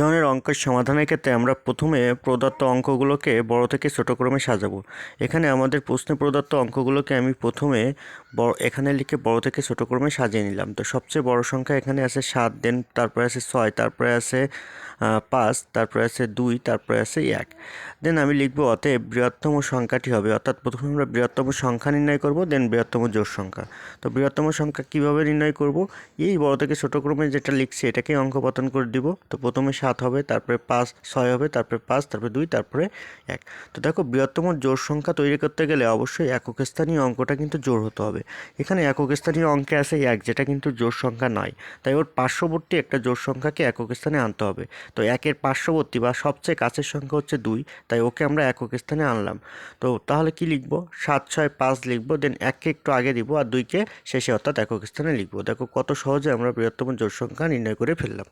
ধরনের অঙ্কের সমাধানের ক্ষেত্রে আমরা প্রথমে প্রদত্ত অঙ্কগুলোকে বড় থেকে ছোট ক্রমে সাজাবো। এখানে আমাদের প্রশ্নে প্রদত্ত অঙ্কগুলোকে আমি প্রথমে বড়, এখানে লিখে বড় থেকে ছোট ক্রমে সাজিয়ে নিলাম। তো সবচেয়ে বড় সংখ্যা এখানে আছে সাত, দেন তারপরে আছে ছয়, তারপরে আছে পাঁচ, তারপরে আছে দুই, তারপরে আছে এক। দেন আমি লিখব অতএব বৃহত্তম সংখ্যাটি হবে, অর্থাৎ প্রথমে আমরা বৃহত্তম সংখ্যা নির্ণয় করব দেন বৃহত্তম জোড় সংখ্যা। তো বৃহত্তম সংখ্যা কীভাবে নির্ণয় করব? এই বড় থেকে ছোট ক্রমে যেটা লিখছি, এটাকে অঙ্কপতন করে দিব। তো প্রথমে সাত হবে, তারপরে পাঁচ, ছয় হবে, তারপরে পাঁচ, তারপরে দুই, তারপরে এক। তো দেখো, বৃহত্তম জোড় সংখ্যা তৈরি করতে গেলে অবশ্যই একক স্থানীয় অঙ্কটা কিন্তু জোর হতে হবে। এখানে একক স্থানীয় অঙ্কে আছে এক, যেটা কিন্তু জোড় সংখ্যা নয়। তাই ওর পার্শ্ববর্তী একটা জোড় সংখ্যাকে একক স্থানে আনতে হবে। তো একের পার্শ্ববর্তী বা সবচেয়ে কাছের সংখ্যা হচ্ছে দুই, তাই ওকে আমরা একক স্থানে আনলাম। তো তাহলে কি লিখব? সাত, ছয়, পাঁচ লিখব, দেন এককে একটু আগে দিব আর দুইকে শেষে অর্থাৎ একক স্থানে লিখব। দেখো কত সহজে আমরা বৃহত্তম জোর সংখ্যা নির্ণয় করে ফেললাম।